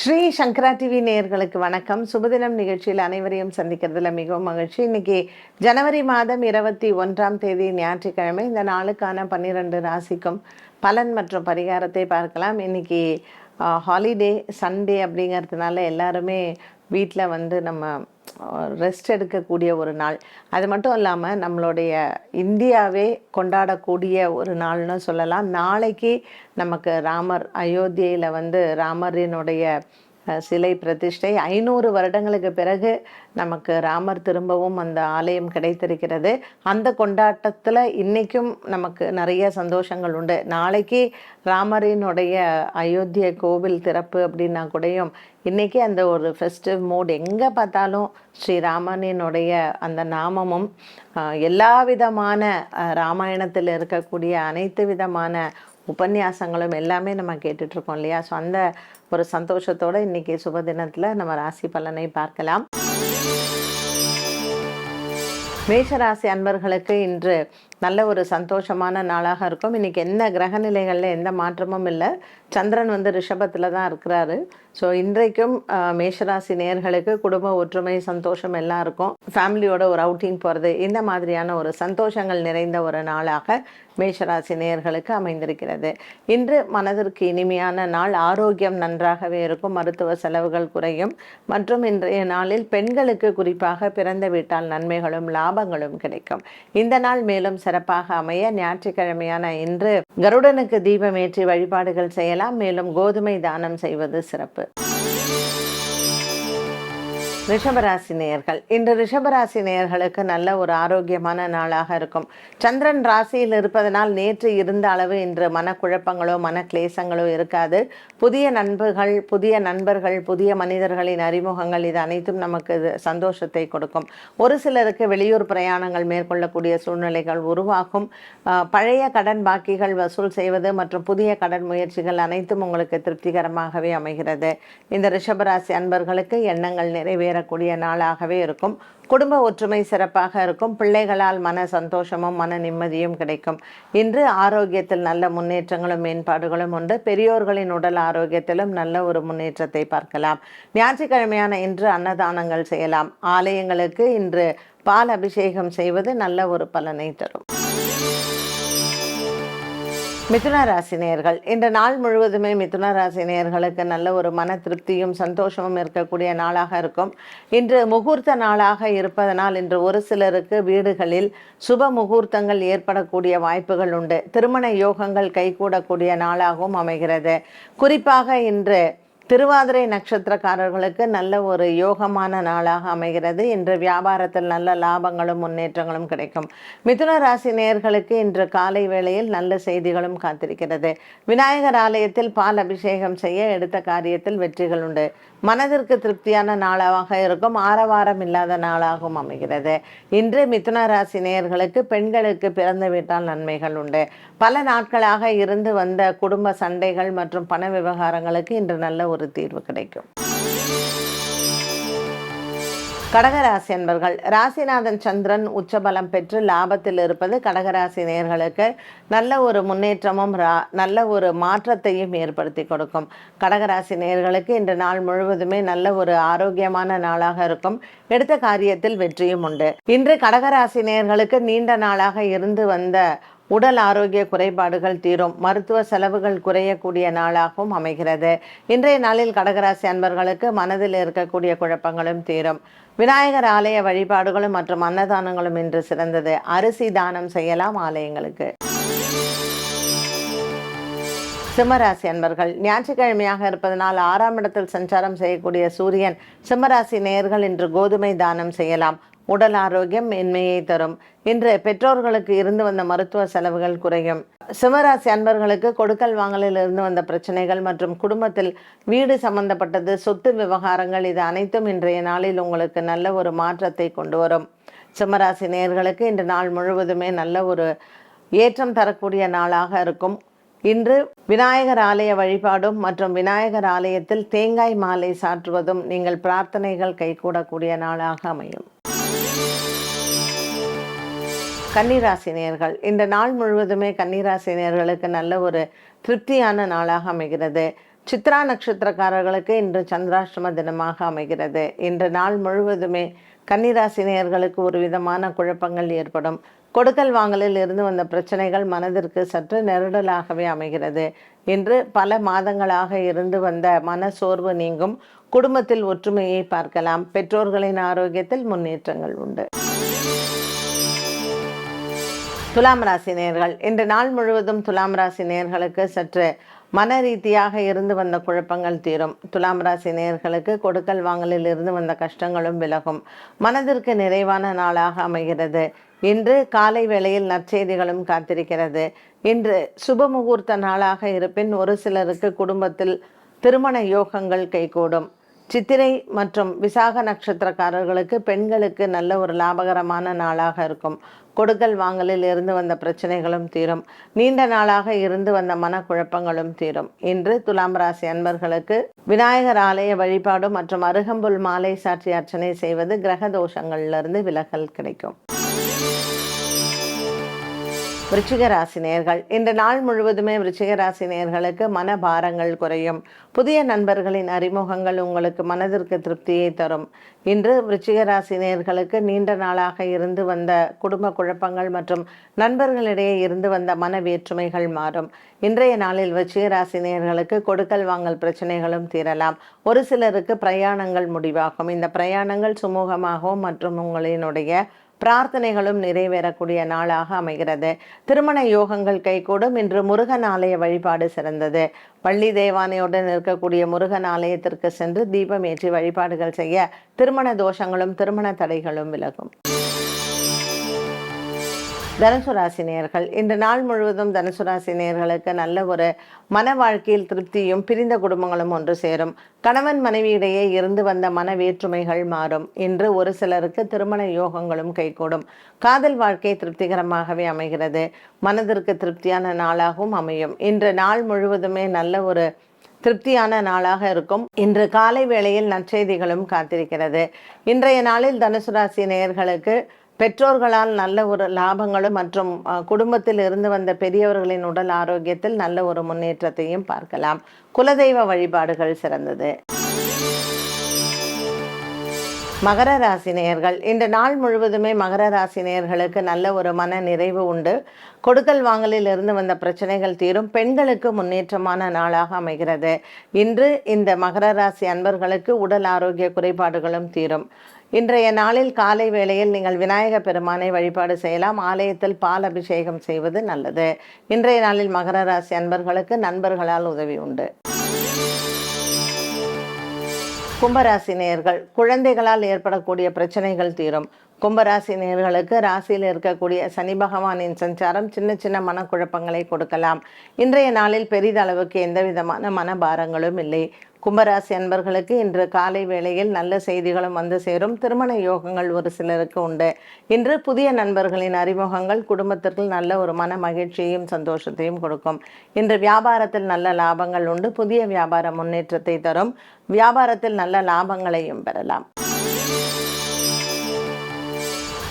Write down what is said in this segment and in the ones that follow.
ஸ்ரீ சங்கரா TV நேயர்களுக்கு வணக்கம். சுபதினம் நிகழ்ச்சியில் அனைவரையும் சந்திக்கிறதுல மிகவும் மகிழ்ச்சி. இன்னைக்கு ஜனவரி மாதம் இருபத்தி ஒன்றாம் தேதி ஞாயிற்றுக்கிழமை. இந்த நாளுக்கான பன்னிரெண்டு ராசிக்கும் பலன் மற்றும் பரிகாரத்தை பார்க்கலாம். இன்னைக்கு ஹாலிடே சண்டே அப்படிங்கிறதுனால எல்லாருமே வீட்டில் வந்து நம்ம ரெஸ்ட் எடுக்கக்கூடிய ஒரு நாள். அது மட்டும் இல்லாமல் நம்மளுடைய இந்தியாவே கொண்டாடக்கூடிய ஒரு நாள்னு சொல்லலாம். நாளைக்கு நமக்கு ராமர் அயோத்தியில் வந்து ராமரினுடைய சிலை பிரதிஷ்டை. ஐநூறு வருடங்களுக்கு பிறகு நமக்கு ராமர் திரும்பவும் அந்த ஆலயம் கிடைத்திருக்கிறது. அந்த கொண்டாட்டத்தில் இன்றைக்கும் நமக்கு நிறைய சந்தோஷங்கள் உண்டு. நாளைக்கு ராமரினுடைய அயோத்திய கோவில் திறப்பு அப்படின்னா கூடயும் இன்றைக்கி அந்த ஒரு ஃபெஸ்டிவ் மூட் எங்கே பார்த்தாலும் ஸ்ரீராமனினுடைய அந்த நாமமும் எல்லா விதமான ராமாயணத்தில் இருக்கக்கூடிய அனைத்து விதமான உபன்யாசங்களும் எல்லாமே நம்ம கேட்டுட்ருக்கோம் இல்லையா? ஸோ அந்த ஒரு சந்தோஷத்தோடு இன்றைக்கி சுப தினத்தில் நம்ம ராசி பலனை பார்க்கலாம். மேஷராசி அன்பர்களுக்கு இன்று நல்ல ஒரு சந்தோஷமான நாளாக இருக்கும். இன்றைக்கி என்ன கிரக நிலைகளில் எந்த மாற்றமும் இல்லை. சந்திரன் வந்து ரிஷபத்தில் தான் இருக்கிறாரு. ஸோ இன்றைக்கும் மேஷராசி நேர்களுக்கு குடும்ப ஒற்றுமை சந்தோஷம் எல்லாம் இருக்கும். ஃபேமிலியோட ஒரு அவுட்டிங் போகிறது இந்த மாதிரியான ஒரு சந்தோஷங்கள் நிறைந்த ஒரு நாளாக மேஷராசி நேயர்களுக்கு அமைந்திருக்கிறது. இன்று மனதிற்கு இனிமையான நாள். ஆரோக்கியம் நன்றாகவே இருக்கும். மருத்துவ செலவுகள் குறையும். மற்றும் இன்றைய நாளில் பெண்களுக்கு குறிப்பாக பிறந்த வீட்டால் நன்மைகளும் லாபங்களும் கிடைக்கும். இந்த நாள் மேலும் சிறப்பாக அமைய ஞாயிற்றுக்கிழமையான இன்று கருடனுக்கு தீபமேற்றி வழிபாடுகள் செய்யலாம். மேலும் கோதுமை தானம் செய்வது சிறப்பு. ரிஷபராசி நேயர்கள். இன்று ரிஷபராசி நேயர்களுக்கு நல்ல ஒரு ஆரோக்கியமான நாளாக இருக்கும். சந்திரன் ராசியில் இருப்பதனால் நேற்று இருந்த அளவு இன்று மனக்குழப்பங்களோ மன கிளேசங்களோ இருக்காது. புதிய நண்பர்கள் புதிய நண்பர்கள் புதிய மனிதர்களின் அறிமுகங்கள் இது அனைத்தும் நமக்கு இது சந்தோஷத்தை கொடுக்கும். ஒரு சிலருக்கு வெளியூர் பிரயாணங்கள் மேற்கொள்ளக்கூடிய சூழ்நிலைகள் உருவாகும். பழைய கடன் பாக்கிகள் வசூல் செய்வது மற்றும் புதிய கடன் முயற்சிகள் அனைத்தும் உங்களுக்கு திருப்திகரமாகவே அமைகிறது. இந்த ரிஷபராசி அன்பர்களுக்கு எண்ணங்கள் வரக்கூடிய நாளாகவே இருக்கும். குடும்ப ஒற்றுமை சிறப்பாக இருக்கும். பிள்ளைகளால் மன சந்தோஷமும் மன நிம்மதியும் கிடைக்கும். இன்று ஆரோக்கியத்தில் நல்ல முன்னேற்றங்களும் மேம்பாடுகளும் உண்டு. பெரியோர்களின் உடல் ஆரோக்கியத்திலும் நல்ல ஒரு முன்னேற்றத்தை பார்க்கலாம். ஞாயிற்றுக்கிழமையான இன்று அன்னதானங்கள் செய்யலாம். ஆலயங்களுக்கு இன்று பால் அபிஷேகம் செய்வது நல்ல ஒரு பலனை தரும். மிதுன ராசி நேயர்கள் இந்த நாள் முழுவதுமே மிதுன ராசி நேயர்களுக்கு நல்ல ஒரு மன திருப்தியும் சந்தோஷமும் இருக்கக்கூடிய நாளாக இருக்கும். இன்று முகூர்த்த நாளாக இருப்பதனால் இன்று ஒரு சிலருக்கு வீடுகளில் சுப முகூர்த்தங்கள் ஏற்படக்கூடிய வாய்ப்புகள் உண்டு. திருமண யோகங்கள் கைகூடக்கூடிய நாளாகவும் அமைகிறது. குறிப்பாக இன்று திருவாதிரை நட்சத்திரக்காரர்களுக்கு நல்ல ஒரு யோகமான நாளாக அமைகிறது. இன்று வியாபாரத்தில் நல்ல லாபங்களும் முன்னேற்றங்களும் கிடைக்கும். மிதுன ராசி நேயர்களுக்கு இன்று காலை வேளையில் நல்ல செய்திகளும் காத்திருக்கிறது. விநாயகர் ஆலயத்தில் பால் அபிஷேகம் செய்ய எடுத்த காரியத்தில் வெற்றிகள் உண்டு. மனதிற்கு திருப்தியான நாளாக இருக்கும் ஆரவாரம் இல்லாத நாளாகவும் அமைகிறது. இன்று மிதுன ராசி நேயர்களுக்கு பெண்களுக்கு பிறந்த வீட்டால் நன்மைகள் உண்டு. பல நாட்களாக இருந்து வந்த குடும்ப சண்டைகள் மற்றும் பண விவகாரங்களுக்கு இன்று நல்ல ஒரு தீர்வு கிடைக்கும். கடகராசி என்பர்கள் ராசிநாதன் சந்திரன் உச்சபலம் பெற்று லாபத்தில் இருப்பது கடகராசி நேர்களுக்கு நல்ல ஒரு முன்னேற்றமும் ரா- நல்ல ஒரு மாற்றத்தையும் ஏற்படுத்தி கொடுக்கும். கடகராசி நேர்களுக்கு இன்று நாள் முழுவதுமே நல்ல ஒரு ஆரோக்கியமான நாளாக இருக்கும். எடுத்த காரியத்தில் வெற்றியும் உண்டு. இன்று கடகராசி நேயர்களுக்கு நீண்ட நாளாக இருந்து வந்த உடல் ஆரோக்கிய குறைபாடுகள் தீரும் மருத்துவ செலவுகள் குறையக்கூடிய நாளாகவும் அமைகிறது. இன்றைய நாளில் கடகராசி அன்பர்களுக்கு மனதில் இருக்கக்கூடிய குழப்பங்களும் தீரும். விநாயகர் ஆலய வழிபாடுகளும் மற்றும் அன்னதானங்களும் இன்று சிறந்தது. அரிசி தானம் செய்யலாம் ஆலயங்களுக்கு. சிம்மராசி அன்பர்கள் ஞாயிற்றுக்கிழமையாக இருப்பதனால் ஆறாம் இடத்தில் சஞ்சாரம் செய்யக்கூடிய சூரியன் சிம்மராசி நேயர்கள் இன்று கோதுமை தானம் செய்யலாம். உடல் ஆரோக்கியம் மென்மையை தரும். இன்று பெற்றோர்களுக்கு இருந்து வந்த மருத்துவ செலவுகள் குறையும். சிவராசி அன்பர்களுக்கு கொடுக்கல் வாங்கலில் இருந்து வந்த பிரச்சனைகள் மற்றும் குடும்பத்தில் வீடு சம்பந்தப்பட்டது சொத்து விவகாரங்கள் இது அனைத்தும் இன்றைய நாளில் உங்களுக்கு நல்ல ஒரு மாற்றத்தை கொண்டு வரும். சிம்மராசி நேர்களுக்கு இன்று நாள் முழுவதுமே நல்ல ஒரு ஏற்றம் தரக்கூடிய நாளாக இருக்கும். இன்று விநாயகர் ஆலய வழிபாடும் மற்றும் விநாயகர் ஆலயத்தில் தேங்காய் மாலை சாற்றுவதும் நீங்கள் பிரார்த்தனைகள் கைகூடக்கூடிய நாளாக அமையும். கன்னிராசினியர்கள். இந்த நாள் முழுவதுமே கன்னிராசினியர்களுக்கு நல்ல ஒரு திருப்தியான நாளாக அமைகிறது. சித்ரா நட்சத்திரக்காரர்களுக்கு இன்று சந்திராஷ்டம தினமாக அமைகிறது. இன்று நாள் முழுவதுமே கன்னிராசினியர்களுக்கு ஒரு விதமான குழப்பங்கள் ஏற்படும். கொடுக்கல் வாங்கலில் இருந்து வந்த பிரச்சனைகள் மனதிற்கு சற்று நெருடலாகவே அமைகிறது. இன்று பல மாதங்களாக இருந்து வந்த மன சோர்வு நீங்கும். குடும்பத்தில் ஒற்றுமையை பார்க்கலாம். பெற்றோர்களின் ஆரோக்கியத்தில் முன்னேற்றங்கள் உண்டு. துலாம் ராசி நேர்கள். இன்று நாள் முழுவதும் துலாம் ராசி நேர்களுக்கு சற்று மன ரீதியாக இருந்து வந்த குழப்பங்கள் தீரும். துலாம் ராசி நேர்களுக்கு கொடுக்கல் வாங்கலில் இருந்து வந்த கஷ்டங்களும் விலகும். மனதிற்கு நிறைவான நாளாக அமைகிறது. இன்று காலை வேளையில் நற்செய்திகளும் காத்திருக்கிறது. இன்று சுப முகூர்த்த நாளாக இருப்பின் ஒரு சிலருக்கு குடும்பத்தில் திருமண யோகங்கள் கைகூடும். சித்திரை மற்றும் விசாக நட்சத்திரக்காரர்களுக்கு பெண்களுக்கு நல்ல ஒரு லாபகரமான நாளாக இருக்கும். கொடுக்கல் வாங்கலில் இருந்து வந்த பிரச்சனைகளும் தீரும். நீண்ட நாளாக இருந்து வந்த மனக்குழப்பங்களும் தீரும். இன்று துலாம் ராசி அன்பர்களுக்கு விநாயகர் ஆலய வழிபாடு மற்றும் அருகம்புல் மாலை சாட்சி அர்ச்சனை செய்வது கிரக தோஷங்களிலிருந்து விலகல் கிடைக்கும். விருச்சிகராசி நேர்கள் இன்று நாள் முழுவதுமே விருச்சிகராசி நேர்களுக்கு மனபாரங்கள் குறையும். புதிய நண்பர்களின் அறிமுகங்கள் உங்களுக்கு மனதிற்கு திருப்தியை தரும். இன்று விருச்சிகராசி நேர்களுக்கு நீண்ட நாளாக இருந்து வந்த குடும்ப குழப்பங்கள் மற்றும் நண்பர்களிடையே இருந்து வந்த மன வேற்றுமைகள் மாறும். இன்றைய நாளில் விருச்சிகராசி நேர்களுக்கு கொடுக்கல் வாங்கல் பிரச்சனைகளும் தீரலாம். ஒரு சிலருக்கு பிரயாணங்கள் முடிவாகும். இந்த பிரயாணங்கள் சுமூகமாகவும் மற்றும் உங்களினுடைய பிரார்த்தனைகளும் நிறைவேறக்கூடிய நாளாக அமைகிறது. திருமண யோகங்கள் கைகூடும். இன்று முருகன் ஆலய வழிபாடு சிறந்தது. பள்ளி தேவானையுடன் இருக்கக்கூடிய முருகன் ஆலயத்திற்கு சென்று தீபம் ஏற்றி வழிபாடுகள் செய்ய திருமண தோஷங்களும் திருமண தடைகளும் விலகும். தனுசுராசி நேர்கள் இன்று நாள் முழுவதும் தனுசுராசி நேர்களுக்கு நல்ல ஒரு மன வாழ்க்கையில் திருப்தியும் பிரிந்த குடும்பங்களும் ஒன்று சேரும். கணவன் மனைவியிடையே இருந்து வந்த மன வேற்றுமைகள் மாறும். இன்று ஒரு சிலருக்கு திருமண யோகங்களும் கைகூடும். காதல் வாழ்க்கை திருப்திகரமாகவே அமைகிறது. மனதிற்கு திருப்தியான நாளாகவும் அமையும். இன்று நாள் முழுவதுமே நல்ல ஒரு திருப்தியான நாளாக இருக்கும். இன்று காலை வேளையில் நற்செய்திகளும் காத்திருக்கிறது. இன்றைய நாளில் தனுசு ராசி நேயர்களுக்கு பெற்றோர்களால் நல்ல ஒரு லாபங்களும் மற்றும் குடும்பத்தில் இருந்து வந்த பெரியவர்களின் உடல் ஆரோக்கியத்தில் நல்ல ஒரு முன்னேற்றத்தையும் பார்க்கலாம். குலதெய்வ வழிபாடுகள் சிறந்தது. மகர ராசி நேயர்கள் இந்த நாள் முழுவதுமே மகர ராசி நேயர்களுக்கு நல்ல ஒரு மன நிறைவு உண்டு. கொடுக்கல் வாங்கலில் இருந்து வந்த பிரச்சனைகள் தீரும். பெண்களுக்கு முன்னேற்றமான நாளாக அமைகிறது. இன்று இந்த மகர ராசி அன்பர்களுக்கு உடல் ஆரோக்கிய குறைபாடுகளும் தீரும். இன்றைய நாளில் காலை வேளையில் நீங்கள் விநாயக பெருமானை வழிபாடு செய்யலாம். ஆலயத்தில் பால் அபிஷேகம் செய்வது நல்லது. இன்றைய நாளில் மகர ராசி அன்பர்களுக்கு நண்பர்களால் உதவி உண்டு. கும்பராசி நேயர்கள் குழந்தைகளால் ஏற்படக்கூடிய பிரச்சனைகள் தீரும். கும்பராசி நேர்களுக்கு ராசியில் இருக்கக்கூடிய சனி பகவானின் சஞ்சாரம் சின்ன சின்ன மனக்குழப்பங்களை கொடுக்கலாம். இன்றைய நாளில் பெரிதளவுக்கு எந்த விதமான மனபாரங்களும் இல்லை. கும்பராசி அன்பர்களுக்கு இன்று காலை வேளையில் நல்ல செய்திகளும் வந்து சேரும். திருமண யோகங்கள் ஒரு சிலருக்கு உண்டு. இன்று புதிய நண்பர்களின் அறிமுகங்கள் குடும்பத்திற்கு நல்ல ஒரு மன மகிழ்ச்சியையும் சந்தோஷத்தையும் கொடுக்கும். இன்று வியாபாரத்தில் நல்ல லாபங்கள் உண்டு. புதிய வியாபார முன்னேற்றத்தை தரும். வியாபாரத்தில் நல்ல லாபங்களையும் பெறலாம்.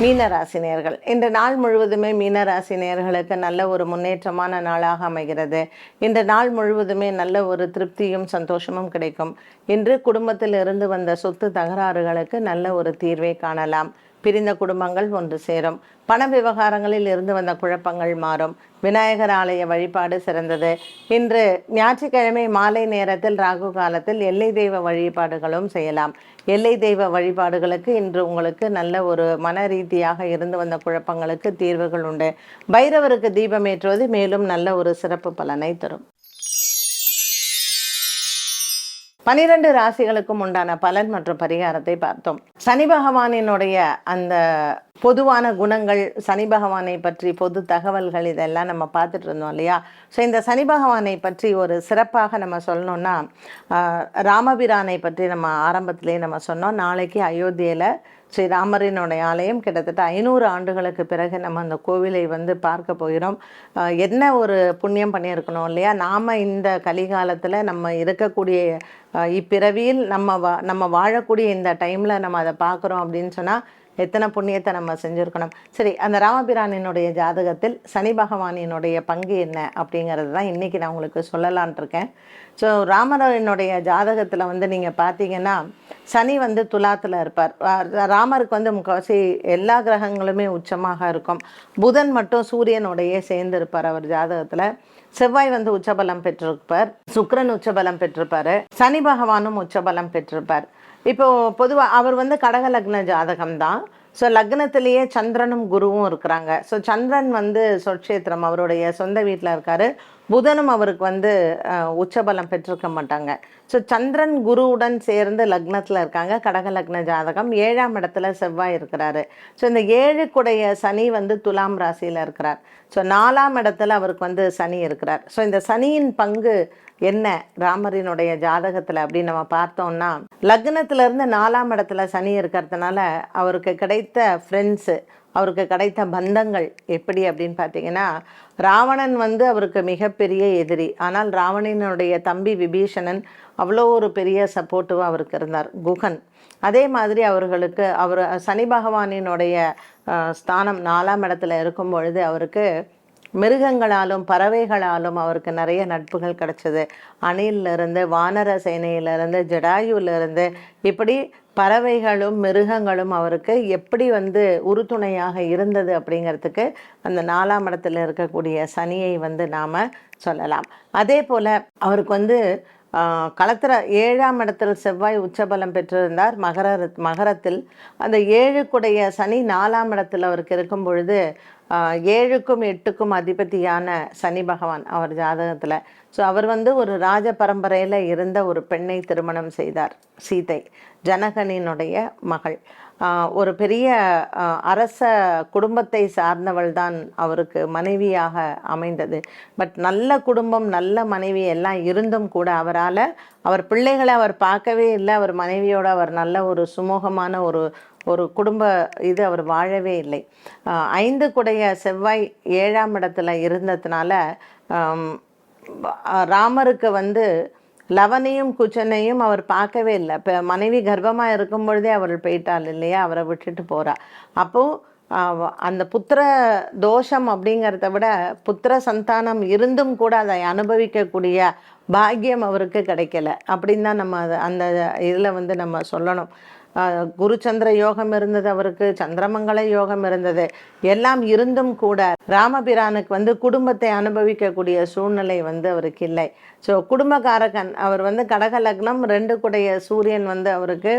மீனராசினியர்கள். இந்த நாள் முழுவதுமே மீனராசினியர்களுக்கு நல்ல ஒரு முன்னேற்றமான நாளாக அமைகிறது. இந்த நாள் முழுவதுமே நல்ல ஒரு திருப்தியும் சந்தோஷமும் கிடைக்கும். இன்று குடும்பத்தில் இருந்து வந்த சொத்து தகராறுகளுக்கு நல்ல ஒரு தீர்வை காணலாம். பிரிந்த குடும்பங்கள் ஒன்று சேரும். பண விவகாரங்களில் இருந்து வந்த குழப்பங்கள் மாறும். விநாயகர் ஆலய வழிபாடு சிறந்தது. இன்று ஞாயிற்றுக்கிழமை மாலை நேரத்தில் ராகு காலத்தில் எல்லை தெய்வ வழிபாடுகளும் செய்யலாம். எல்லை தெய்வ வழிபாடுகளுக்கு இன்று உங்களுக்கு நல்ல ஒரு மன ரீதியாக இருந்து வந்த குழப்பங்களுக்கு தீர்வுகள் உண்டு. பைரவருக்கு தீபம் ஏற்றுவது மேலும் நல்ல ஒரு சிறப்பு பலனை தரும். பனிரெண்டு ராசிகளுக்கும் உண்டான பலன் மற்றும் பரிகாரத்தை பார்த்தோம். சனி பகவானினுடைய அந்த பொதுவான குணங்கள் சனி பகவானை பற்றி பொது தகவல்கள் இதெல்லாம் நம்ம பார்த்துட்டு இருந்தோம் இல்லையா? ஸோ இந்த சனி பகவானை பற்றி ஒரு சிறப்பாக நம்ம சொல்லணும்னா ராமபிரானை பற்றி நம்ம ஆரம்பத்திலே நம்ம சொன்னோம். நாளைக்கு அயோத்தியில் ஸ்ரீராமரினுடைய ஆலயம் கிட்டத்தட்ட ஐநூறு ஆண்டுகளுக்கு பிறகு நம்ம அந்த கோவிலை வந்து பார்க்க போகிறோம். என்ன ஒரு புண்ணியம் பண்ணியிருக்கணும் இல்லையா? நாம் இந்த கலிகாலத்தில் நம்ம இருக்கக்கூடிய இப்பிறவியில் நம்ம வா நம்ம வாழக்கூடிய இந்த டைமில் நம்ம அதை பார்க்குறோம் அப்படின்னு சொன்னால் எத்தனை புண்ணியத்தை நம்ம செஞ்சுருக்கணும்? சரி அந்த ராமபிரானினுடைய ஜாதகத்தில் சனி பகவானினுடைய பங்கு என்ன அப்படிங்கிறது தான் இன்றைக்கி நான் உங்களுக்கு சொல்லலான் இருக்கேன். ஸோ ராமரனுடைய ஜாதகத்தில் வந்து நீங்கள் பார்த்தீங்கன்னா சனி வந்து துலாத்தில் இருப்பார். ராமருக்கு வந்து முக்கால்வாசி எல்லா கிரகங்களுமே உச்சமாக இருக்கும். புதன் மட்டும் சூரியனுடைய சேர்ந்து இருப்பார் அவர் ஜாதகத்தில். செவ்வாய் வந்து உச்சபலம் பெற்றிருப்பார். சுக்கிரன் உச்சபலம் பெற்றிருப்பார். சனி பகவானும் உச்சபலம் பெற்றிருப்பார். இப்போ பொதுவாக அவர் வந்து கடக லக்ன ஜாதகம் தான் ஸோ லக்னத்திலேயே சந்திரனும் குருவும் இருக்கிறாங்க. ஸோ சந்திரன் வந்து சொட்சேத்திரம் அவருடைய சொந்த வீட்டில் இருக்காரு. புதனும் அவருக்கு வந்து உச்சபலம் பெற்றிருக்க மாட்டாங்க. ஸோ சந்திரன் குருவுடன் சேர்ந்து லக்னத்தில் இருக்காங்க. கடக லக்ன ஜாதகம் ஏழாம் இடத்துல செவ்வாய் இருக்கிறாரு. ஸோ இந்த ஏழுக்குடைய சனி வந்து துலாம் ராசியில் இருக்கிறார். ஸோ நாலாம் இடத்துல அவருக்கு வந்து சனி இருக்கிறார். ஸோ இந்த சனியின் பங்கு என்ன? ராமரினுடைய ஜாதகத்தில் அப்படின்னு நம்ம பார்த்தோம்னா லக்னத்திலேருந்து நாலாம் இடத்துல சனி இருக்கிறதுனால அவருக்கு கிடைத்த ஃப்ரெண்ட்ஸு அவருக்கு கிடைத்த பந்தங்கள் எப்படி அப்படின்னு பார்த்தீங்கன்னா ராவணன் வந்து அவருக்கு மிகப்பெரிய எதிரி. ஆனால் ராவணனுடைய தம்பி விபீஷணன் அவ்வளோ ஒரு பெரிய சப்போர்ட்டிவாக அவருக்கு இருந்தார் குகன். அதே மாதிரி அவர்களுக்கு அவர் சனி பகவானினுடைய ஸ்தானம் நாலாம் இடத்துல இருக்கும் பொழுது அவருக்கு மிருகங்களாலும் பறவைகளாலும் அவருக்கு நிறைய நட்புகள் கிடைச்சது. அணிலிருந்து வானர சேனையிலிருந்து ஜடாயுலேருந்து இப்படி பறவைகளும் மிருகங்களும் அவருக்கு எப்படி வந்து உறுதுணையாக இருந்தது அப்படிங்கிறதுக்கு அந்த நாலாம் இடத்துல இருக்கக்கூடிய சனியை வந்து நாம் சொல்லலாம். அதே போல் அவருக்கு வந்து களத்திர ஏழாம் இடத்தில் செவ்வாய் உச்சபலம் பெற்றிருந்தார். மகர மகரத்தில் அந்த ஏழுக்குடைய சனி நாலாம் இடத்தில் அவருக்கு இருக்கும் பொழுது ஏழுக்கும் எட்டுக்கும் அதிபதியான சனி பகவான் அவர் ஜாதகத்தில். ஸோ அவர் வந்து ஒரு ராஜ பரம்பரையில் இருந்த ஒரு பெண்ணை திருமணம் செய்தார். சீதை ஜனகனினுடைய மகள். ஒரு பெரிய அரச குடும்பத்தை சார்ந்தவள் தான் அவருக்கு மனைவியாக அமைந்தது. பட் நல்ல குடும்பம் நல்ல மனைவி எல்லாம் இருந்தும் கூட அவரால் அவர் பிள்ளைகளை அவர் பார்க்கவே இல்லை. அவர் மனைவியோட அவர் நல்ல ஒரு சுமூகமான ஒரு ஒரு குடும்ப இது அவர் வாழவே இல்லை. ஐந்து குடைய செவ்வாய் ஏழாம் இடத்துல இருந்ததுனால ராமருக்கு வந்து லவனையும் குச்சனையும் அவர் பார்க்கவே இல்லை. இப்போ மனைவி கர்ப்பமாக இருக்கும் பொழுதே அவள் போயிட்டாள் இல்லையா? அவரை விட்டுட்டு போகிறா அப்போ அந்த புத்திர தோஷம் அப்படிங்கிறத விட புத்திர சந்தானம் இருந்தும் கூட அதை அனுபவிக்கக்கூடிய பாக்கியம் அவருக்கு கிடைக்கல. அப்படின்னு தான் நம்ம அதை அந்த இதில் வந்து நம்ம சொல்லணும். குருச்சந்திர யோகம் இருந்தது அவருக்கு சந்திரமங்கல யோகம் இருந்தது. எல்லாம் இருந்தும் கூட ராமபிரானுக்கு வந்து குடும்பத்தை அனுபவிக்கக்கூடிய சூழ்நிலை வந்து அவருக்கு இல்லை. ஸோ குடும்பகாரகன் அவர் வந்து கடக லக்னம் ரெண்டு குடைய சூரியன் வந்து அவருக்கு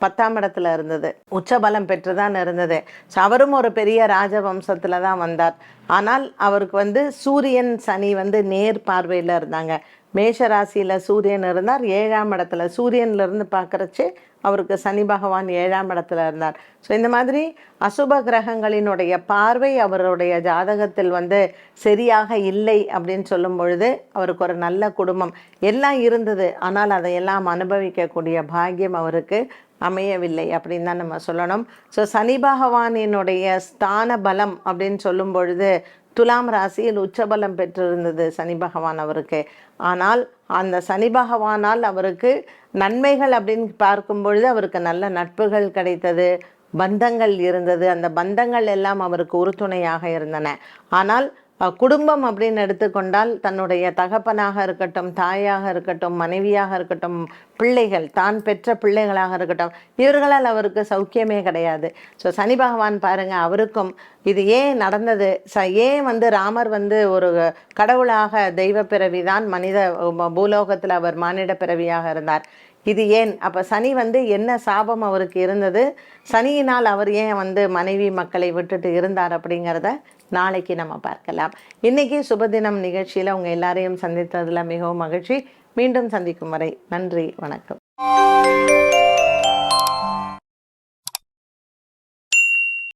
பத்தாம் இடத்துல இருந்தது. உச்சபலம் பெற்று தான் இருந்தது. ஸோ அவரும் ஒரு பெரிய ராஜவம்சத்தில் தான் வந்தார். ஆனால் அவருக்கு வந்து சூரியன் சனி வந்து நேர் பார்வையில் இருந்தாங்க. மேஷ ராசியில் சூரியன் இருந்தார். ஏழாம் இடத்துல சூரியன்லேருந்து பார்க்குறச்சு அவருக்கு சனி பகவான் ஏழாம் இடத்துல இருந்தார். ஸோ இந்த மாதிரி அசுப கிரகங்களினுடைய பார்வை அவருடைய ஜாதகத்தில் வந்து சரியாக இல்லை அப்படின்னு சொல்லும் பொழுது அவருக்கு ஒரு நல்ல குடும்பம் எல்லாம் இருந்தது. ஆனால் அதையெல்லாம் அனுபவிக்கக்கூடிய பாக்கியம் அவருக்கு அமையவில்லை அப்படின்னு தான் நம்ம சொல்லணும். ஸோ சனி பகவானினுடைய ஸ்தான பலம் அப்படின்னு சொல்லும் பொழுது துலாம் ராசியில் உச்சபலம் பெற்றிருந்தது சனி பகவான் அவருக்கு. ஆனால் அந்த சனி பகவானால் அவருக்கு நன்மைகள் அப்படின்னு பார்க்கும் பொழுது அவருக்கு நல்ல நட்புகள் கிடைத்தது பந்தங்கள் இருந்தது. அந்த பந்தங்கள் எல்லாம் அவருக்கு உறுதுணையாக இருந்தன. ஆனால் குடும்பம் அப்படின்னு எடுத்துக்கொண்டால் தன்னுடைய தகப்பனாக இருக்கட்டும் தாயாக இருக்கட்டும் மனைவியாக இருக்கட்டும் பிள்ளைகள் தான் பெற்ற பிள்ளைகளாக இருக்கட்டும் இவர்களால் அவருக்கு சௌக்கியமே கிடையாது. ஸோ சனி பகவான் பாருங்கள் அவருக்கும் இது ஏன் நடந்தது? ச ஏன் வந்து ராமர் வந்து ஒரு கடவுளாக தெய்வ பிறவிதான் மனித பூலோகத்தில் அவர் மானிட பிறவியாக இருந்தார். இது ஏன்? அப்போ சனி வந்து என்ன சாபம் அவருக்கு இருந்தது? சனியினால் அவர் ஏன் வந்து மனைவி மக்களை விட்டுட்டு இருந்தார் அப்படிங்கிறத நாளைக்கு நம்ம பார்க்கலாம். இன்னைக்கு சுபதினம் நிகழ்ச்சியில் உங்கள் எல்லாரையும் சந்தித்ததில் மிகவும் மகிழ்ச்சி. மீண்டும் சந்திக்கும் வரை நன்றி வணக்கம்.